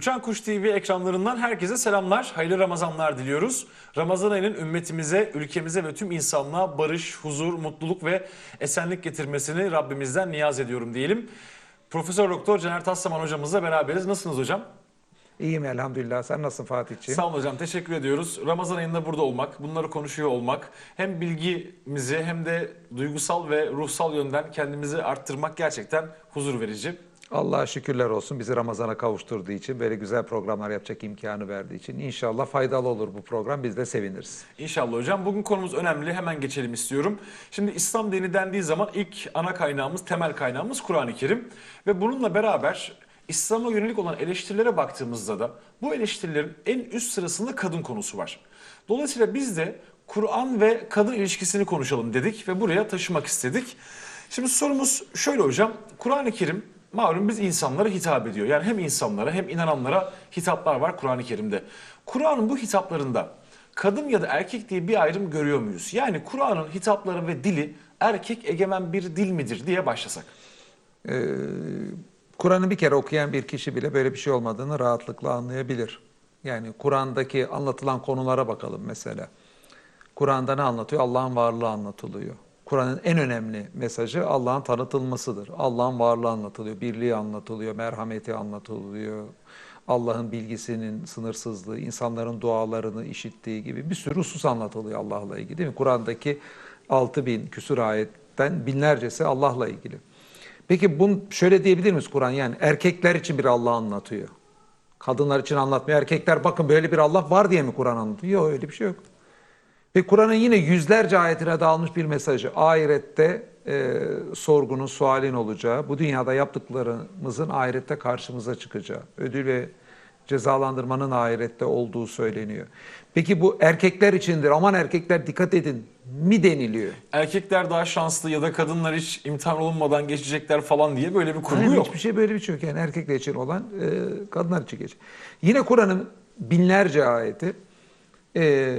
Uçan Kuş TV ekranlarından herkese selamlar, hayırlı Ramazanlar diliyoruz. Ramazan ayının ümmetimize, ülkemize ve tüm insanlığa barış, huzur, mutluluk ve esenlik getirmesini Rabbimizden niyaz ediyorum diyelim. Profesör Doktor Caner Taslaman hocamızla beraberiz. Nasılsınız hocam? İyiyim elhamdülillah. Sen nasılsın Fatihciğim? Sağ olun hocam, teşekkür ediyoruz. Ramazan ayında burada olmak, bunları konuşuyor olmak, hem bilgimizi hem de duygusal ve ruhsal yönden kendimizi arttırmak gerçekten huzur verici. Allah'a şükürler olsun bizi Ramazan'a kavuşturduğu için, böyle güzel programlar yapacak imkanı verdiği için. İnşallah faydalı olur bu program. Biz de seviniriz. İnşallah hocam. Bugün konumuz önemli. Hemen geçelim istiyorum. Şimdi İslam dini dendiği zaman ilk ana kaynağımız, temel kaynağımız Kur'an-ı Kerim. Ve bununla beraber İslam'a yönelik olan eleştirilere baktığımızda da bu eleştirilerin en üst sırasında kadın konusu var. Dolayısıyla biz de Kur'an ve kadın ilişkisini konuşalım dedik ve buraya taşımak istedik. Şimdi sorumuz şöyle hocam. Kur'an-ı Kerim malum biz insanlara hitap ediyor. Yani hem insanlara hem inananlara hitaplar var Kur'an-ı Kerim'de. Kur'an'ın bu hitaplarında kadın ya da erkek diye bir ayrım görüyor muyuz? Yani Kur'an'ın hitapları ve dili erkek egemen bir dil midir diye başlasak. Ee, Kur'an'ı bir kere okuyan bir kişi bile böyle bir şey olmadığını rahatlıkla anlayabilir. Yani Kur'an'daki anlatılan konulara bakalım mesela. Kur'an'da ne anlatıyor? Allah'ın varlığı anlatılıyor. Kur'an'ın en önemli mesajı Allah'ın tanıtılmasıdır. Allah'ın varlığı anlatılıyor, birliği anlatılıyor, merhameti anlatılıyor. Allah'ın bilgisinin sınırsızlığı, insanların dualarını işittiği gibi bir sürü husus anlatılıyor Allah'la ilgili değil mi? Kur'an'daki 6000 küsur ayetten binlercesi Allah'la ilgili. Peki bunu şöyle diyebilir miyiz Kur'an? Yani erkekler için bir Allah anlatıyor. Kadınlar için anlatmıyor. Erkekler bakın böyle bir Allah var diye mi Kur'an anlatıyor? Yok öyle bir şey yok. Ve Kur'an'ın yine yüzlerce ayetine dağılmış bir mesajı. Ahirette e, sorgunun, sualin olacağı, bu dünyada yaptıklarımızın ahirette karşımıza çıkacağı, ödül ve cezalandırmanın ahirette olduğu söyleniyor. Peki bu erkekler içindir, aman erkekler dikkat edin mi deniliyor? Erkekler daha şanslı ya da kadınlar hiç imtihan olunmadan geçecekler falan diye böyle bir kurgu Hayır, yok. Hiçbir şey böyle bir şey yok. Yani erkekler için olan e, kadınlar için geç. Yine Kur'an'ın binlerce ayeti e,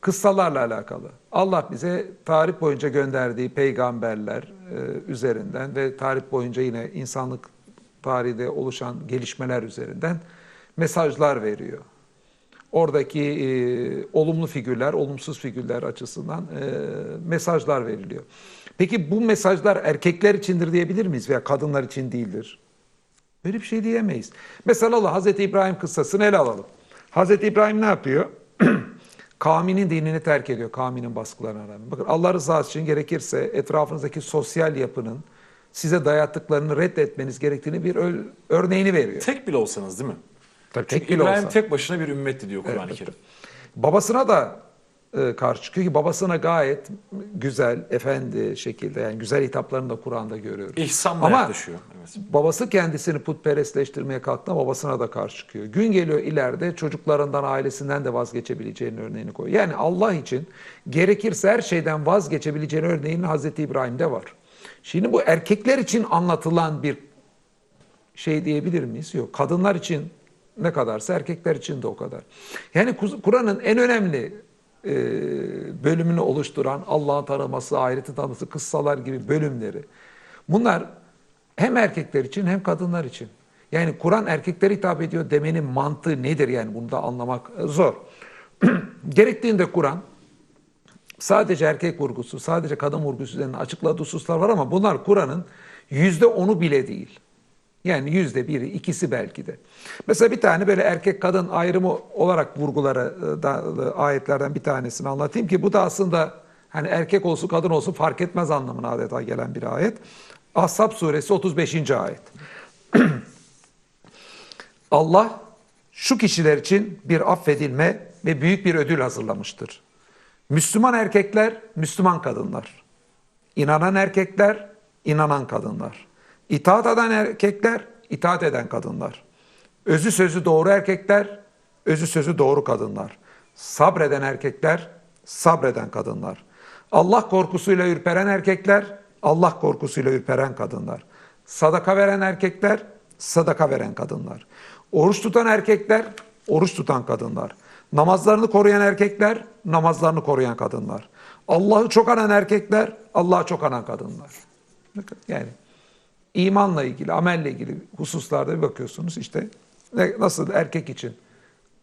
kıssalarla alakalı. Allah bize tarih boyunca gönderdiği peygamberler e, üzerinden ve tarih boyunca yine insanlık tarihinde oluşan gelişmeler üzerinden mesajlar veriyor. Oradaki e, olumlu figürler, olumsuz figürler açısından e, mesajlar veriliyor. Peki bu mesajlar erkekler içindir diyebilir miyiz veya kadınlar için değildir? Böyle bir şey diyemeyiz. Mesela Allah Hazreti İbrahim kıssasını ele alalım. Hazreti İbrahim ne yapıyor? Kavminin dinini terk ediyor, kavminin baskılarına rağmen. Bakın Allah rızası için gerekirse etrafınızdaki sosyal yapının size dayattıklarını reddetmeniz gerektiğini bir ör- örneğini veriyor. Tek bile olsanız değil mi? Tabii Çünkü tek bile İbrahim olsa. tek başına bir ümmetti diyor Kur'an-ı Kerim. Babasına da e, karşı çıkıyor ki babasına gayet güzel, efendi şekilde yani güzel hitaplarını da Kur'an'da görüyoruz. İhsanla Ama yaklaşıyor. Babası kendisini putperestleştirmeye kalktığında babasına da karşı çıkıyor. Gün geliyor ileride çocuklarından, ailesinden de vazgeçebileceğinin örneğini koyuyor. Yani Allah için gerekirse her şeyden vazgeçebileceğin örneğinin Hazreti İbrahim'de var. Şimdi bu erkekler için anlatılan bir şey diyebilir miyiz? Yok. Kadınlar için ne kadarsa erkekler için de o kadar. Yani Kur- Kur'an'ın en önemli e, bölümünü oluşturan Allah'ın tanıması, ahiretin tanıması, kıssalar gibi bölümleri. Bunlar hem erkekler için hem kadınlar için. Yani Kur'an erkeklere hitap ediyor demenin mantığı nedir yani bunu da anlamak e, zor. Gerektiğinde Kur'an sadece erkek vurgusu, sadece kadın vurgusu üzerine açıkladığı hususlar var ama bunlar Kur'an'ın yüzde onu bile değil. Yani yüzde biri, ikisi belki de. Mesela bir tane böyle erkek kadın ayrımı olarak vurguları e, da, da- ayetlerden bir tanesini anlatayım ki bu da aslında hani erkek olsun kadın olsun fark etmez anlamına adeta gelen bir ayet. Ahzab suresi 35. ayet. Allah şu kişiler için bir affedilme ve büyük bir ödül hazırlamıştır. Müslüman erkekler, Müslüman kadınlar. İnanan erkekler, inanan kadınlar. İtaat eden erkekler, itaat eden kadınlar. Özü sözü doğru erkekler, özü sözü doğru kadınlar. Sabreden erkekler, sabreden kadınlar. Allah korkusuyla ürperen erkekler, Allah korkusuyla ürperen kadınlar. Sadaka veren erkekler, sadaka veren kadınlar. Oruç tutan erkekler, oruç tutan kadınlar. Namazlarını koruyan erkekler, namazlarını koruyan kadınlar. Allah'ı çok anan erkekler, Allah'ı çok anan kadınlar. Yani imanla ilgili, amelle ilgili hususlarda bir bakıyorsunuz işte Nasıl erkek için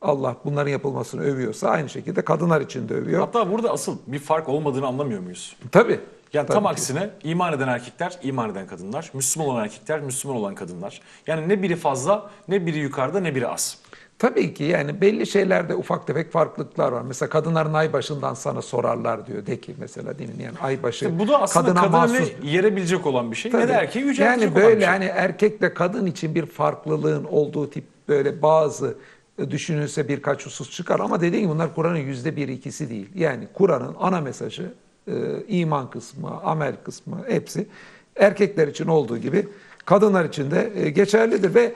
Allah bunların yapılmasını övüyorsa aynı şekilde kadınlar için de övüyor. Hatta burada asıl bir fark olmadığını anlamıyor muyuz? Tabii. Yani tam aksine iman eden erkekler, iman eden kadınlar, Müslüman olan erkekler, Müslüman olan kadınlar. Yani ne biri fazla, ne biri yukarıda, ne biri az. Tabii ki yani belli şeylerde ufak tefek farklılıklar var. Mesela kadınların ay başından sana sorarlar diyor. De ki mesela değil mi? Yani ay başı İşte bu da aslında kadına mahsus. yerebilecek olan bir şey. Ne Tabii. de erkeği yüceltecek Yani olan böyle bir şey. hani erkekle kadın için bir farklılığın olduğu tip böyle bazı e, düşünülse birkaç husus çıkar ama dediğim gibi bunlar Kur'an'ın yüzde bir ikisi değil. Yani Kur'an'ın ana mesajı e, iman kısmı, amel kısmı hepsi erkekler için olduğu gibi kadınlar için de e, geçerlidir ve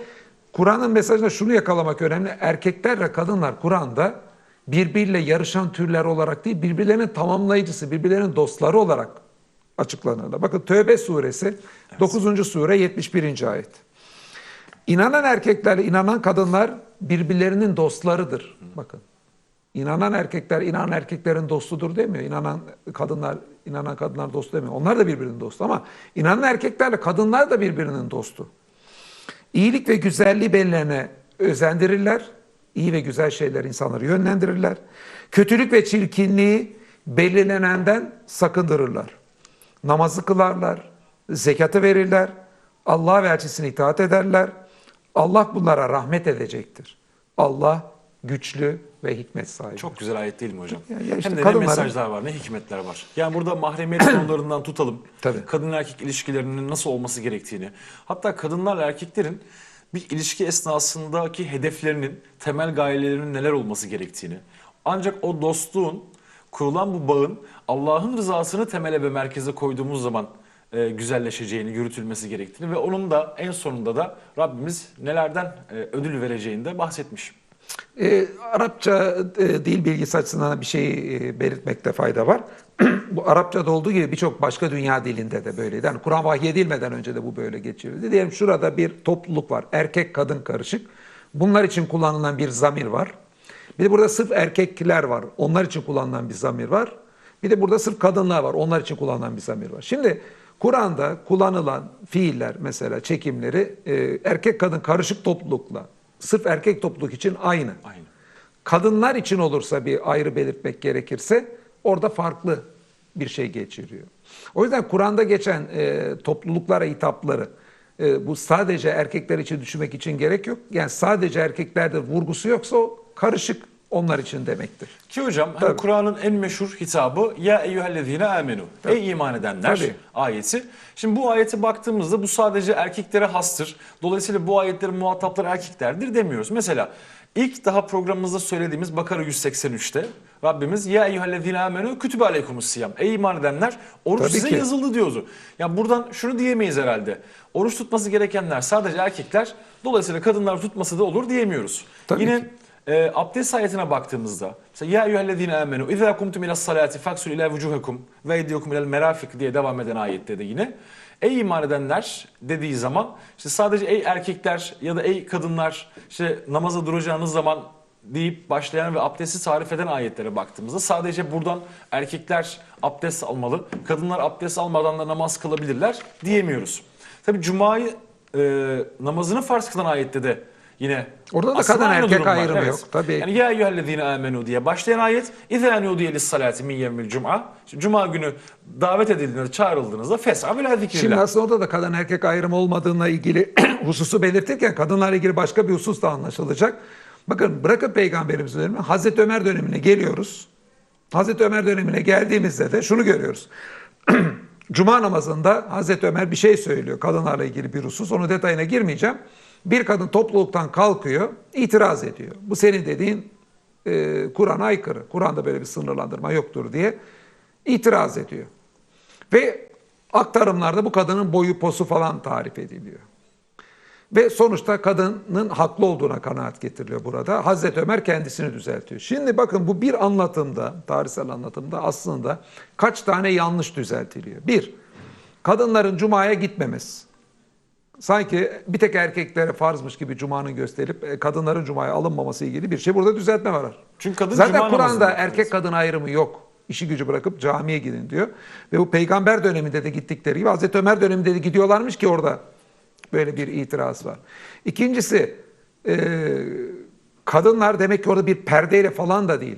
Kur'an'ın mesajında şunu yakalamak önemli. Erkeklerle kadınlar Kur'an'da birbiriyle yarışan türler olarak değil, birbirlerinin tamamlayıcısı, birbirlerinin dostları olarak açıklanırlar. Bakın Tövbe suresi 9. sure 71. ayet. İnanan erkeklerle inanan kadınlar birbirlerinin dostlarıdır. Bakın. İnanan erkekler inanan erkeklerin dostudur demiyor. İnanan kadınlar inanan kadınlar dostu demiyor. Onlar da birbirinin dostu ama inanan erkeklerle kadınlar da birbirinin dostu. İyilik ve güzelliği belirlerine özendirirler. İyi ve güzel şeyler insanları yönlendirirler. Kötülük ve çirkinliği belirlenenden sakındırırlar. Namazı kılarlar, zekatı verirler, Allah ve elçisine itaat ederler. Allah bunlara rahmet edecektir. Allah güçlü ve hikmet sahibi. Çok güzel ayet değil mi hocam? Ya- ya işte Hem de kadınların- ne mesajlar var, ne hikmetler var. Yani burada mahremiyet konularından tutalım. Tabii. Kadın erkek ilişkilerinin nasıl olması gerektiğini. Hatta kadınlarla erkeklerin bir ilişki esnasındaki hedeflerinin, temel gayelerinin neler olması gerektiğini. Ancak o dostluğun, kurulan bu bağın Allah'ın rızasını temele ve merkeze koyduğumuz zaman e, güzelleşeceğini, yürütülmesi gerektiğini ve onun da en sonunda da Rabbimiz nelerden e, ödül vereceğini de bahsetmiş. Ee, Arapça e, dil bilgisi açısından bir şey e, belirtmekte fayda var. bu Arapçada olduğu gibi birçok başka dünya dilinde de böyleydi. Yani Kur'an vahyedilmeden önce de bu böyle geçiyordu. Diyelim şurada bir topluluk var. Erkek kadın karışık. Bunlar için kullanılan bir zamir var. Bir de burada sırf erkekler var. Onlar için kullanılan bir zamir var. Bir de burada sırf kadınlar var. Onlar için kullanılan bir zamir var. Şimdi Kur'an'da kullanılan fiiller mesela çekimleri e, erkek kadın karışık toplulukla sırf erkek topluluk için aynı. Aynı. Kadınlar için olursa bir ayrı belirtmek gerekirse orada farklı bir şey geçiriyor. O yüzden Kur'an'da geçen e, topluluklara hitapları e, bu sadece erkekler için düşünmek için gerek yok. Yani sadece erkeklerde vurgusu yoksa o karışık onlar için demektir. Ki hocam hani Tabii. Kur'an'ın en meşhur hitabı ya eyyühellezine amenu. Ey iman edenler Tabii. ayeti. Şimdi bu ayete baktığımızda bu sadece erkeklere hastır. Dolayısıyla bu ayetlerin muhatapları erkeklerdir demiyoruz. Mesela ilk daha programımızda söylediğimiz Bakara 183'te Rabbimiz ya eyyühellezine amenu kütübe aleykumus siyam. Ey iman edenler oruç Tabii size ki. yazıldı diyordu. Ya buradan şunu diyemeyiz herhalde. Oruç tutması gerekenler sadece erkekler. Dolayısıyla kadınlar tutması da olur diyemiyoruz. Tabii Yine ki. E, abdest ayetine baktığımızda mesela ya eyyühellezine amenu izâ kumtum ilas salati faksul ila vucuhakum ve eydiyakum ilal merafik diye devam eden ayette de yine ey iman edenler dediği zaman işte sadece ey erkekler ya da ey kadınlar işte namaza duracağınız zaman deyip başlayan ve abdesti tarif eden ayetlere baktığımızda sadece buradan erkekler abdest almalı, kadınlar abdest almadan da namaz kılabilirler diyemiyoruz. Tabi cumayı e, namazını farz kılan ayette de yine Orada da kadın erkek ayrımı yok, tabii. Yani ya eyyühellezine amenu diye başlayan ayet İzâ nudiye lis-salati min yevmil cum'a. Şimdi Cuma günü davet edildiğinizde, çağrıldığınızda fes'a ila Şimdi zikrillah. aslında orada da kadın erkek ayrımı olmadığına ilgili hususu belirtirken kadınlarla ilgili başka bir husus da anlaşılacak. Bakın bırakın peygamberimiz dönemini Hazreti Ömer dönemine geliyoruz. Hazreti Ömer dönemine geldiğimizde de şunu görüyoruz. Cuma namazında Hazreti Ömer bir şey söylüyor kadınlarla ilgili bir husus. Onu detayına girmeyeceğim. Bir kadın topluluktan kalkıyor, itiraz ediyor. Bu senin dediğin e, Kur'an'a aykırı. Kur'an'da böyle bir sınırlandırma yoktur diye itiraz ediyor. Ve aktarımlarda bu kadının boyu posu falan tarif ediliyor. Ve sonuçta kadının haklı olduğuna kanaat getiriliyor burada. Hazreti Ömer kendisini düzeltiyor. Şimdi bakın bu bir anlatımda, tarihsel anlatımda aslında kaç tane yanlış düzeltiliyor. Bir, kadınların cumaya gitmemesi. Sanki bir tek erkeklere farzmış gibi cumanın gösterip e, kadınların cumaya alınmaması ilgili bir şey burada düzeltme var. Çünkü kadın Zaten Kur'an'da erkek kadın ayrımı yok. İşi gücü bırakıp camiye gidin diyor. Ve bu peygamber döneminde de gittikleri gibi Hazreti Ömer döneminde de gidiyorlarmış ki orada böyle bir itiraz var. İkincisi e, kadınlar demek ki orada bir perdeyle falan da değil.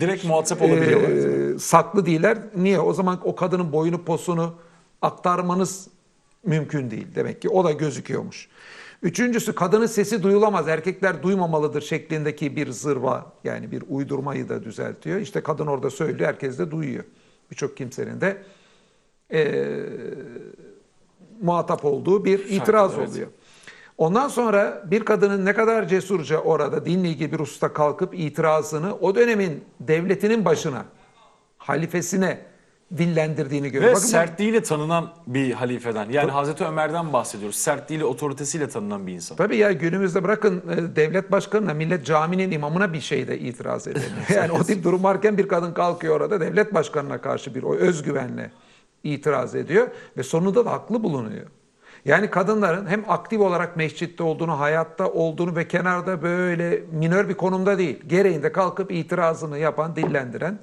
Direkt muhatap olabiliyorlar. Ee, saklı değiller. Niye? O zaman o kadının boyunu posunu aktarmanız mümkün değil. Demek ki o da gözüküyormuş. Üçüncüsü kadının sesi duyulamaz. Erkekler duymamalıdır şeklindeki bir zırva yani bir uydurmayı da düzeltiyor. İşte kadın orada söylüyor. Herkes de duyuyor. Birçok kimsenin de eee, muhatap olduğu bir itiraz evet. oluyor. Ondan sonra bir kadının ne kadar cesurca orada dinle ilgili bir hususta kalkıp itirazını o dönemin devletinin başına, halifesine dillendirdiğini görüyoruz. Ve Bakın sertliğiyle tanınan bir halifeden. Yani Hazreti Ömer'den bahsediyoruz. Sertliğiyle, otoritesiyle tanınan bir insan. Tabii ya günümüzde bırakın e, devlet başkanına, millet caminin imamına bir şeyde itiraz edemiyor. yani o tip durum varken bir kadın kalkıyor orada devlet başkanına karşı bir o özgüvenle itiraz ediyor ve sonunda da haklı bulunuyor. Yani kadınların hem aktif olarak mescitte olduğunu, hayatta olduğunu ve kenarda böyle minör bir konumda değil, gereğinde kalkıp itirazını yapan, dillendiren,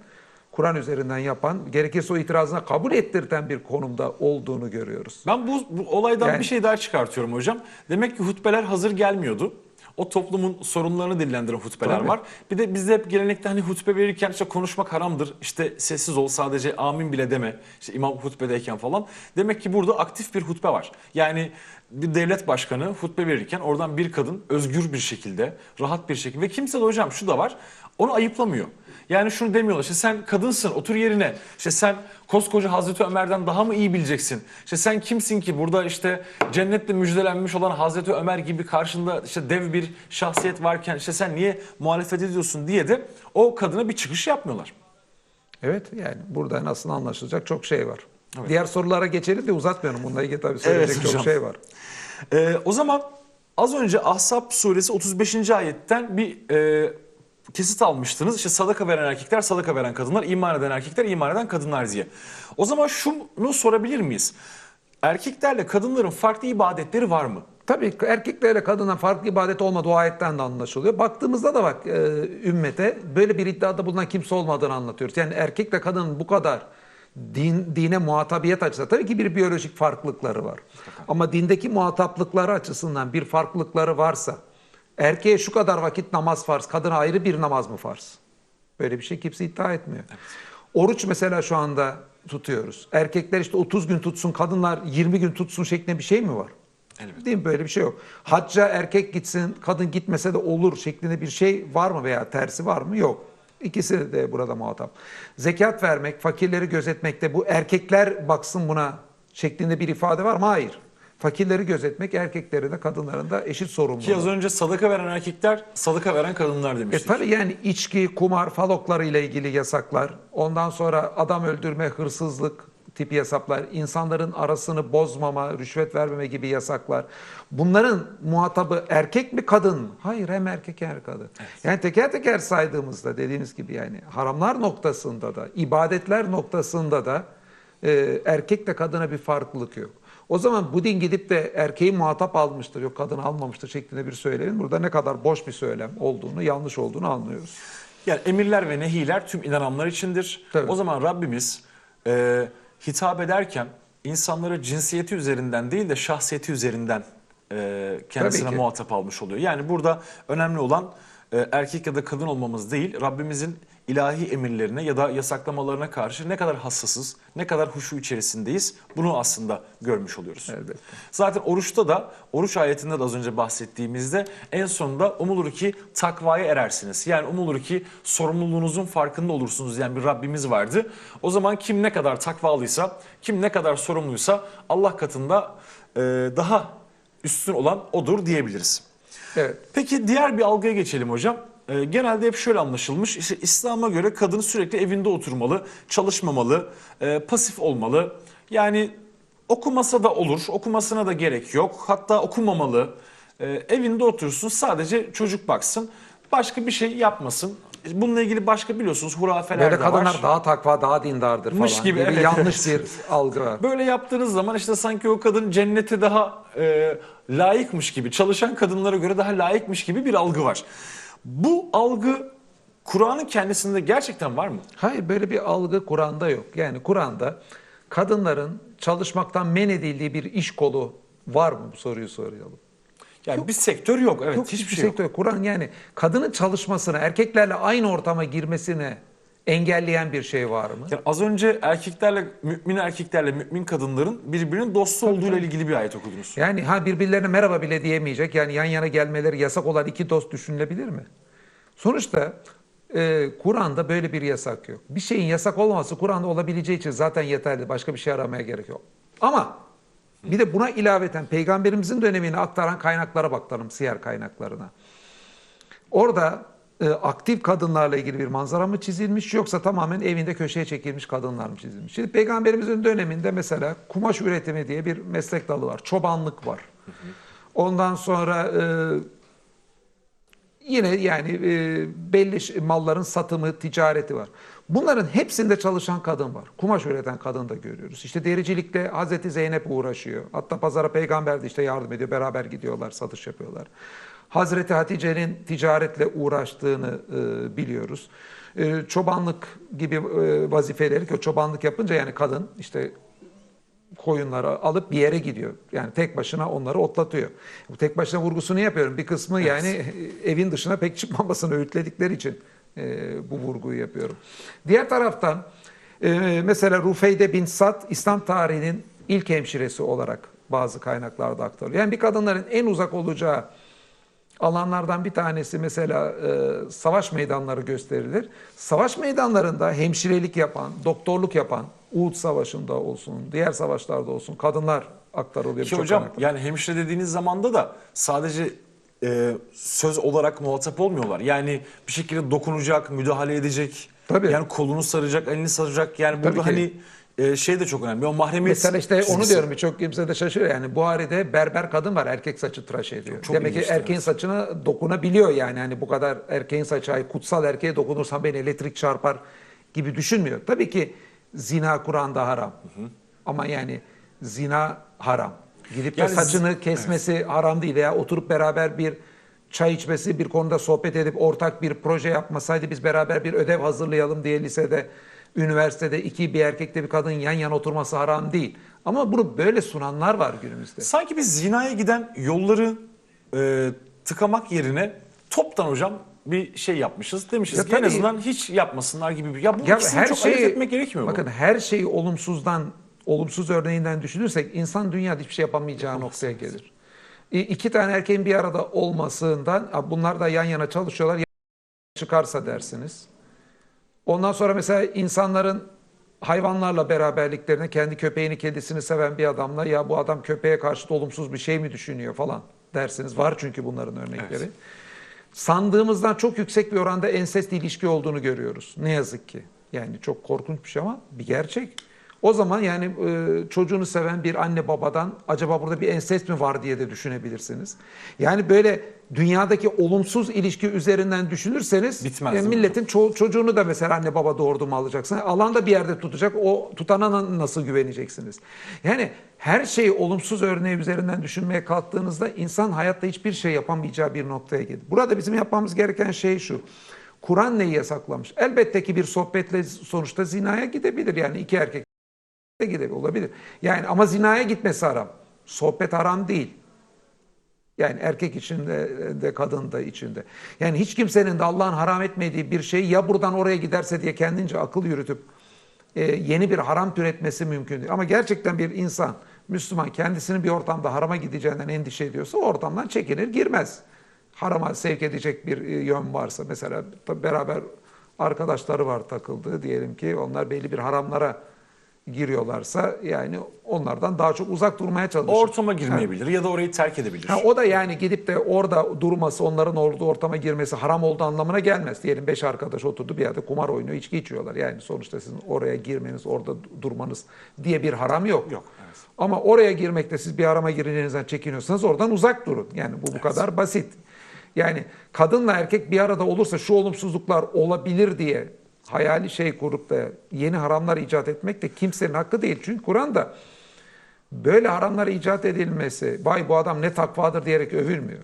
Kur'an üzerinden yapan, gerekirse o itirazına kabul ettirten bir konumda olduğunu görüyoruz. Ben bu, bu olaydan Yani- bir şey daha çıkartıyorum hocam. Demek ki hutbeler hazır gelmiyordu. O toplumun sorunlarını dillendiren hutbeler Tabii. var. Bir de bizde hep gelenekte hani hutbe verirken işte konuşmak haramdır. İşte sessiz ol sadece amin bile deme. İşte imam hutbedeyken falan. Demek ki burada aktif bir hutbe var. Yani bir devlet başkanı hutbe verirken oradan bir kadın özgür bir şekilde, rahat bir şekilde ve kimse de hocam şu da var. Onu ayıplamıyor. Yani şunu demiyorlar işte sen kadınsın otur yerine. İşte sen koskoca Hazreti Ömer'den daha mı iyi bileceksin? İşte sen kimsin ki burada işte cennetle müjdelenmiş olan Hazreti Ömer gibi karşında işte dev bir şahsiyet varken işte sen niye muhalefet ediyorsun diye de o kadına bir çıkış yapmıyorlar. Evet yani burada nasıl anlaşılacak çok şey var. Diğer sorulara geçelim de uzatmıyorum. Bununla ilgili tabii söyleyecek Evet çok hocam. şey var. Ee, o zaman az önce Ahzab suresi 35. ayetten bir e, kesit almıştınız. İşte sadaka veren erkekler, sadaka veren kadınlar, iman eden erkekler, iman eden kadınlar diye. O zaman şunu sorabilir miyiz? Erkeklerle kadınların farklı ibadetleri var mı? Tabii erkeklerle kadına farklı ibadet olmadığı o ayetten de anlaşılıyor. Baktığımızda da bak e, ümmete böyle bir iddiada bulunan kimse olmadığını anlatıyoruz. Yani erkekle kadının bu kadar din, dine muhatabiyet açısından tabii ki bir biyolojik farklılıkları var. Ama dindeki muhataplıkları açısından bir farklılıkları varsa erkeğe şu kadar vakit namaz farz, kadına ayrı bir namaz mı farz? Böyle bir şey kimse iddia etmiyor. Oruç mesela şu anda tutuyoruz. Erkekler işte 30 gün tutsun, kadınlar 20 gün tutsun şeklinde bir şey mi var? Elbette. Değil mi? Böyle bir şey yok. Hacca erkek gitsin, kadın gitmese de olur şeklinde bir şey var mı veya tersi var mı? Yok. İkisi de burada muhatap. Zekat vermek, fakirleri gözetmekte bu erkekler baksın buna şeklinde bir ifade var mı? Hayır. Fakirleri gözetmek erkeklerin de kadınların da eşit sorumluluğu. Ki az önce sadaka veren erkekler, sadaka veren kadınlar E demiştik. tabii yani içki, kumar, falokları ile ilgili yasaklar. Ondan sonra adam öldürme, hırsızlık tipi yasaklar. insanların arasını bozmama, rüşvet vermeme gibi yasaklar. Bunların muhatabı erkek mi kadın mı? Hayır hem erkek hem kadın. Yani teker teker saydığımızda dediğiniz gibi yani haramlar noktasında da, ibadetler noktasında da e, erkekle kadına bir farklılık yok. O zaman bu din gidip de erkeği muhatap almıştır, yok kadın almamıştır şeklinde bir söylemin burada ne kadar boş bir söylem olduğunu, yanlış olduğunu anlıyoruz. Yani emirler ve nehiler tüm inananlar içindir. Tabii. O zaman Rabbimiz e, hitap ederken insanları cinsiyeti üzerinden değil de şahsiyeti üzerinden e, kendisine muhatap almış oluyor. Yani burada önemli olan e, erkek ya da kadın olmamız değil, Rabbimizin ilahi emirlerine ya da yasaklamalarına karşı ne kadar hassasız, ne kadar huşu içerisindeyiz bunu aslında görmüş oluyoruz. Elbette. Zaten oruçta da, oruç ayetinde de az önce bahsettiğimizde en sonunda umulur ki takvaya erersiniz. Yani umulur ki sorumluluğunuzun farkında olursunuz yani bir Rabbimiz vardı. O zaman kim ne kadar takvalıysa, kim ne kadar sorumluysa Allah katında e, daha üstün olan odur diyebiliriz. Evet. Peki diğer bir algıya geçelim hocam. Ee, genelde hep şöyle anlaşılmış. İşte İslam'a göre kadın sürekli evinde oturmalı, çalışmamalı, e, pasif olmalı. Yani okumasa da olur, okumasına da gerek yok. Hatta okumamalı. E, evinde otursun, sadece çocuk baksın. Başka bir şey yapmasın. Bununla ilgili başka biliyorsunuz hurafeler Böyle de kadınlar var. daha takva, daha dindardır falan Mış gibi, gibi, evet. yanlış bir algı var. Böyle yaptığınız zaman işte sanki o kadın cennete daha e, layıkmış gibi, çalışan kadınlara göre daha layıkmış gibi bir algı var. Bu algı Kur'an'ın kendisinde gerçekten var mı? Hayır böyle bir algı Kur'an'da yok. Yani Kur'an'da kadınların çalışmaktan men edildiği bir iş kolu var mı bu soruyu soralım. Yani bir sektör yok. Evet Yok, hiçbir hiçbir şey yok. sektör. Kur'an yani kadının çalışmasını, erkeklerle aynı ortama girmesini engelleyen bir şey var mı? Yani az önce erkeklerle, mümin erkeklerle mümin kadınların birbirinin dostu olduğuyla ilgili bir ayet okudunuz. Yani ha birbirlerine merhaba bile diyemeyecek. Yani yan yana gelmeleri yasak olan iki dost düşünülebilir mi? Sonuçta e, Kur'an'da böyle bir yasak yok. Bir şeyin yasak olmaması Kur'an'da olabileceği için zaten yeterli. Başka bir şey aramaya gerek yok. Ama bir de buna ilaveten peygamberimizin dönemini aktaran kaynaklara bakalım, siyer kaynaklarına. Orada e, aktif kadınlarla ilgili bir manzara mı çizilmiş yoksa tamamen evinde köşeye çekilmiş kadınlar mı çizilmiş? Şimdi peygamberimizin döneminde mesela kumaş üretimi diye bir meslek dalı var. Çobanlık var. Ondan sonra e, yine yani e, belli malların satımı, ticareti var. Bunların hepsinde çalışan kadın var. Kumaş üreten kadın da görüyoruz. İşte dericilikte Hazreti Zeynep uğraşıyor. Hatta pazara peygamber de işte yardım ediyor. Beraber gidiyorlar, satış yapıyorlar. Hazreti Hatice'nin ticaretle uğraştığını e, biliyoruz. E, çobanlık gibi e, vazifeleri ki çobanlık yapınca yani kadın işte koyunları alıp bir yere gidiyor. Yani tek başına onları otlatıyor. Bu tek başına vurgusunu yapıyorum. Bir kısmı yani evin dışına pek çıkmamasını öğütledikleri için e, bu vurguyu yapıyorum. Diğer taraftan e, mesela Rufeyde bin Sad İslam tarihinin ilk hemşiresi olarak bazı kaynaklarda aktarılıyor. Yani bir kadınların en uzak olacağı alanlardan bir tanesi mesela e, savaş meydanları gösterilir. Savaş meydanlarında hemşirelik yapan, doktorluk yapan, Uhud Savaşı'nda olsun, diğer savaşlarda olsun kadınlar aktarılıyor. Ki hocam kaynakta. yani hemşire dediğiniz zamanda da sadece e, söz olarak muhatap olmuyorlar. Yani bir şekilde dokunacak, müdahale edecek. Tabii. Yani kolunu saracak, elini saracak. Yani Tabii burada ki. hani e, şey de çok önemli. O mahremiyet Mesela işte onu çizgisi. diyorum birçok kimse de şaşırıyor. Yani Buhari'de berber kadın var erkek saçı tıraş ediyor. çok Demek ki erkeğin evet. saçına dokunabiliyor yani. Hani bu kadar erkeğin saçı ay kutsal erkeğe dokunursam beni elektrik çarpar gibi düşünmüyor. Tabii ki zina Kur'an'da haram. Ama yani zina haram. Gidip de Yani z- saçını kesmesi haram değil veya oturup beraber bir çay içmesi, bir konuda sohbet edip ortak bir proje yapmasaydı biz beraber bir ödev hazırlayalım diye lisede, üniversitede iki bir erkekle bir kadın yan yana oturması haram değil. Ama bunu böyle sunanlar var günümüzde. Sanki biz zinaya giden yolları e, tıkamak yerine toptan hocam bir şey yapmışız. Demişiz Ya ki en tabii. azından hiç yapmasınlar gibi. bir- Ya bu Ya ikisini her çok şeyi ayırt etmek gerekmiyor mu? Bakın her şeyi olumsuzdan olumsuz örneğinden düşünürsek insan dünyada hiçbir şey yapamayacağı noktaya gelir. İ- İki tane erkeğin bir arada olmasından "Aa, bunlar da yan yana çalışıyorlar çıkarsa dersiniz. Ondan sonra mesela insanların hayvanlarla beraberliklerine kendi köpeğini kedisini seven bir adamla ya bu adam köpeğe karşı da olumsuz bir şey mi düşünüyor falan dersiniz. Var çünkü bunların örnekleri. Evet. Sandığımızdan çok yüksek bir oranda ensest ilişki olduğunu görüyoruz. Ne yazık ki. Yani çok korkunç bir şey ama bir gerçek. O zaman yani e, çocuğunu seven bir anne babadan acaba burada bir ensest mi var diye de düşünebilirsiniz. Yani böyle dünyadaki olumsuz ilişki üzerinden düşünürseniz Bitmez, yani mi? milletin ço- çocuğunu da mesela anne baba doğurdu mu alacaksın. Alanda bir yerde tutacak. O tutana na- nasıl güveneceksiniz? Yani her şeyi olumsuz örneği üzerinden düşünmeye kalktığınızda insan hayatta hiçbir şey yapamayacağı bir noktaya gelir. Burada bizim yapmamız gereken şey şu. Kur'an neyi yasaklamış? Elbette ki bir sohbetle sonuçta zinaya gidebilir. Yani iki erkek de gidebilir, olabilir. Yani ama zinaya gitmesi haram. Sohbet haram değil. Yani erkek içinde de kadın da içinde. Yani hiç kimsenin de Allah'ın haram etmediği bir şey ya buradan oraya giderse diye kendince akıl yürütüp e, yeni bir haram türetmesi mümkün değil. Ama gerçekten bir insan, Müslüman kendisinin bir ortamda harama gideceğinden endişe ediyorsa o ortamdan çekinir, girmez. Harama sevk edecek bir e, yön varsa mesela beraber arkadaşları var takıldığı diyelim ki onlar belli bir haramlara giriyorlarsa yani onlardan daha çok uzak durmaya çalışır. O ortama girmeyebilir ya da orayı terk edebilir. Ha, o da yani gidip de orada durması, onların orada ortama girmesi haram olduğu anlamına gelmez. Diyelim beş arkadaş oturdu bir yerde kumar oynuyor, içki içiyorlar. Yani sonuçta sizin oraya girmeniz, orada durmanız diye bir haram yok. Yok, evet. Ama oraya girmekte siz bir harama gireceğinizden çekiniyorsanız oradan uzak durun. Yani bu bu kadar basit. Yani kadınla erkek bir arada olursa şu olumsuzluklar olabilir diye hayali şey kurup da yeni haramlar icat etmek de kimsenin hakkı değil. Çünkü Kur'an'da böyle haramlar icat edilmesi, vay bu adam ne takvadır diyerek övülmüyor.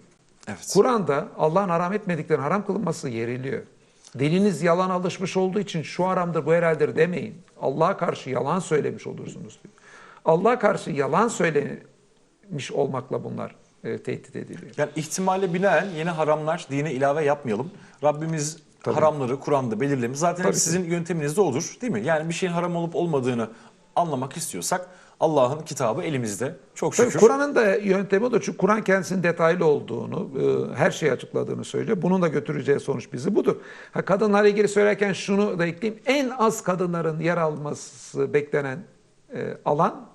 Evet. Kur'an'da Allah'ın haram etmediklerinin haram kılınması yeriliyor. Diliniz yalan alışmış olduğu için şu haramdır bu helaldir demeyin. Allah'a karşı yalan söylemiş olursunuz diyor. Allah'a karşı yalan söylemiş olmakla bunlar e, tehdit ediliyor. Yani ihtimale binaen yeni haramlar dine ilave yapmayalım. Rabbimiz Tabii. haramları Kur'an'da belirlemiş. Zaten Tabii ki. sizin yönteminiz de odur değil mi? Yani bir şeyin haram olup olmadığını anlamak istiyorsak Allah'ın kitabı elimizde. Çok şükür. Kur'an'ın da yöntemi o da çünkü Kur'an kendisinin detaylı olduğunu, e, her şeyi açıkladığını söylüyor. Bunun da götüreceği sonuç bizi budur. Ha, kadınlarla ilgili söylerken şunu da ekleyeyim. En az kadınların yer alması beklenen e, alan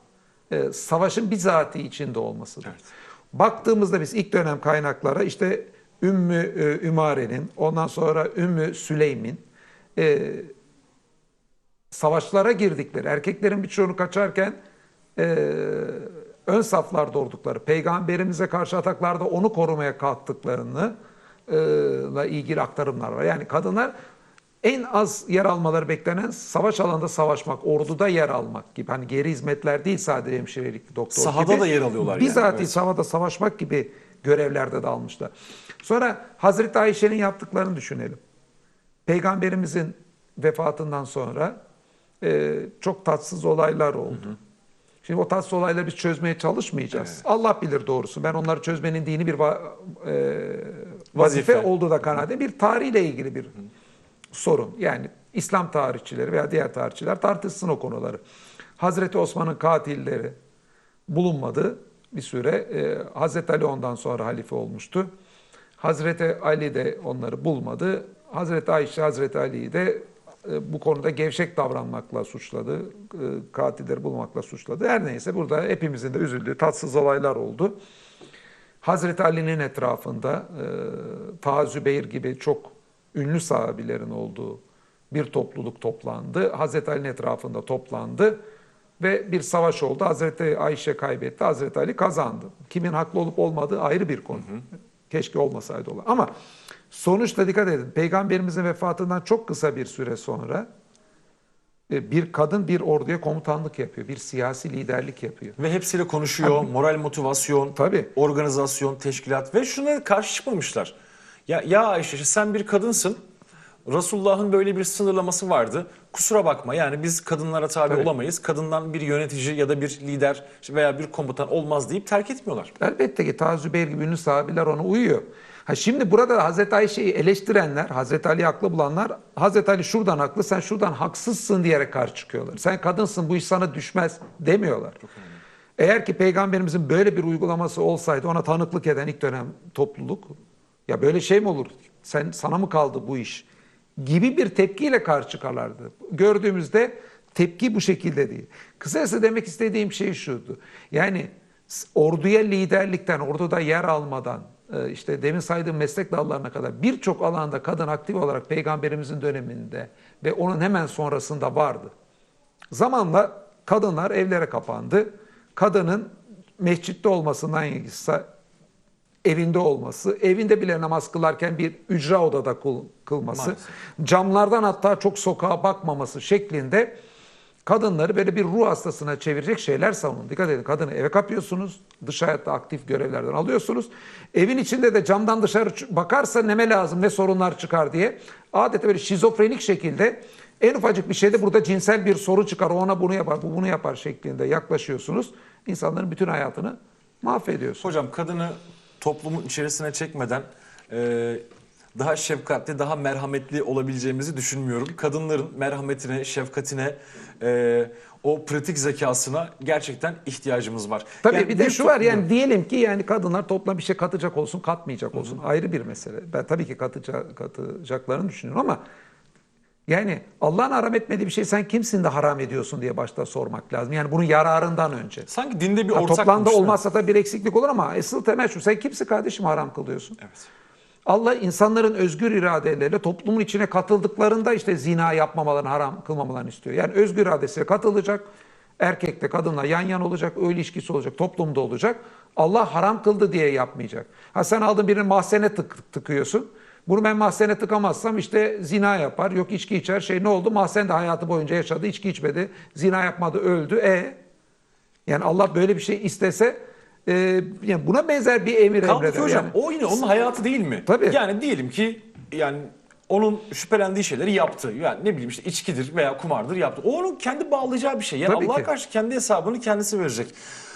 e, savaşın bizatihi içinde olmasıdır. Evet. Baktığımızda biz ilk dönem kaynaklara işte Ümmü e, Ümare'nin, ondan sonra Ümmü Süleym'in e, savaşlara girdikleri, erkeklerin birçoğunu kaçarken e, ön saflarda oldukları, peygamberimize karşı ataklarda onu korumaya kalktıklarını e, la ilgili aktarımlar var. Yani kadınlar en az yer almaları beklenen savaş alanında savaşmak, orduda yer almak gibi. Hani geri hizmetler değil sadece hemşirelik, doktor Sahada gibi. da yer alıyorlar yani, Bizatihi evet. sahada savaşmak gibi görevlerde de almışlar. Sonra Hazreti Ayşe'nin yaptıklarını düşünelim. Peygamberimizin vefatından sonra e, çok tatsız olaylar oldu. Şimdi o tatsız olayları biz çözmeye çalışmayacağız. Allah bilir doğrusu. Ben onları çözmenin dini bir va- e, vazife, Vazife. olduğu da kanaatindeyim. Bir tarihle ilgili bir sorun. Yani İslam tarihçileri veya diğer tarihçiler tartışsın o konuları. Hazreti Osman'ın katilleri bulunmadı bir süre. E, Hazreti Ali ondan sonra halife olmuştu. Hazreti Ali de onları bulmadı. Hazreti Ayşe Hazreti Ali'yi de e, bu konuda gevşek davranmakla suçladı. E, katilleri bulmakla suçladı. Her neyse burada hepimizin de üzüldüğü tatsız olaylar oldu. Hazreti Ali'nin etrafında e, Taha Zübeyir gibi çok ünlü sahabilerin olduğu bir topluluk toplandı. Hazreti Ali'nin etrafında toplandı ve bir savaş oldu. Hazreti Ayşe kaybetti, Hazreti Ali kazandı. Kimin haklı olup olmadığı ayrı bir konu. Keşke olmasaydı olan. Ama sonuçta dikkat edin. Peygamberimizin vefatından çok kısa bir süre sonra e, bir kadın bir orduya komutanlık yapıyor. Bir siyasi liderlik yapıyor. Ve hepsiyle konuşuyor. Moral motivasyon, Tabii. organizasyon, teşkilat ve şuna karşı çıkmamışlar. Ya, ya Ayşe sen bir kadınsın. Resulullah'ın böyle bir sınırlaması vardı. Kusura bakma yani biz kadınlara tabi Tabii. olamayız. Kadından bir yönetici ya da bir lider veya bir komutan olmaz deyip terk etmiyorlar. Elbette ki Ta Zübeyir gibi ünlü sahabiler ona uyuyor. Ha şimdi burada da Hazreti Ayşe'yi eleştirenler, Hazreti Ali haklı bulanlar, Hazreti Ali şuradan haklı, sen şuradan haksızsın diyerek karşı çıkıyorlar. Sen kadınsın bu iş sana düşmez demiyorlar. Eğer ki peygamberimizin böyle bir uygulaması olsaydı ona tanıklık eden ilk dönem topluluk ya böyle şey mi olur? Sen sana mı kaldı bu iş? Gibi bir tepkiyle karşı çıkarlardı. Gördüğümüzde tepki bu şekilde değil. Kısacası demek istediğim şey şuydu. Yani orduya liderlikten, orduda yer almadan, e, işte demin saydığım meslek dallarına kadar birçok alanda kadın aktif olarak peygamberimizin döneminde ve onun hemen sonrasında vardı. Zamanla kadınlar evlere kapandı. Kadının mescitte olmasından evinde olması, evinde bile namaz kılarken bir ücra odada kıl- kılması, Maalesef. camlardan hatta çok sokağa bakmaması şeklinde kadınları böyle bir ruh hastasına çevirecek şeyler savunun. Dikkat edin kadını eve kapıyorsunuz, dış hayatta aktif görevlerden alıyorsunuz. Evin içinde de camdan dışarı bakarsa neme lazım, ne sorunlar çıkar diye adeta böyle şizofrenik şekilde en ufacık bir şeyde burada cinsel bir sorun çıkar, o ona bunu yapar, bu bunu yapar şeklinde yaklaşıyorsunuz. İnsanların bütün hayatını mahvediyorsunuz. Hocam kadını toplumun içerisine çekmeden e, daha şefkatli, daha merhametli olabileceğimizi düşünmüyorum. Kadınların merhametine, şefkatine, e, o pratik zekasına gerçekten ihtiyacımız var. Tabii Yani bir de şu var yani diyelim ki yani kadınlar topluma bir şey katacak olsun, katmayacak olsun. Ayrı bir mesele. Ben tabii ki katacak, katacaklarını düşünüyorum ama yani Allah'ın haram etmediği bir şey sen kimsin de haram ediyorsun diye başta sormak lazım. Yani bunun yararından önce. Sanki dinde bir ortakmış. toplamda olmazsa da bir eksiklik olur ama asıl temel şu. Sen kimsin kardeşim haram kılıyorsun? Evet. Allah insanların özgür iradeleriyle toplumun içine katıldıklarında işte zina yapmamalarını, haram kılmamalarını istiyor. Yani özgür iradesiyle katılacak, erkekle kadınla yan yana olacak, öyle ilişkisi olacak, toplumda olacak. Allah haram kıldı diye yapmayacak. Ha sen aldın birinin mahzene tık, tıkıyorsun. Bunu ben mahzene tıkamazsam işte zina yapar, yok içki içer, şey ne oldu? Mahzen de hayatı boyunca yaşadı, içki içmedi, zina yapmadı, öldü. E yani Allah böyle bir şey istese e, yani buna benzer bir emir Kaldı emreder. hocam Yani- o yine onun hayatı değil mi? Tabii. Yani diyelim ki yani onun şüphelendiği şeyleri yaptı. Yani ne bileyim işte içkidir veya kumardır yaptı. O onun kendi bağlayacağı bir şey. Yani Tabii Allah'a ki. karşı kendi hesabını kendisi verecek.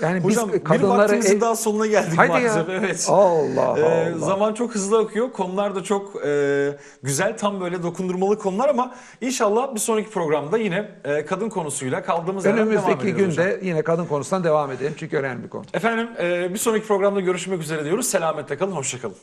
Yani biz Hocam bir kadınları vaktimizin ev- daha sonuna geldik Haydi maalesef. ya. Evet. Allah Ee, Allah. Zaman çok hızlı akıyor. Konular da çok e, güzel, tam böyle dokundurmalı konular ama inşallah bir sonraki programda yine e, kadın konusuyla kaldığımız yerden devam Önümüzdeki ederiz hocam. günde yine kadın konusundan devam edelim çünkü önemli bir konu. Efendim e, bir sonraki programda görüşmek üzere diyoruz. Selametle kalın, hoşça kalın.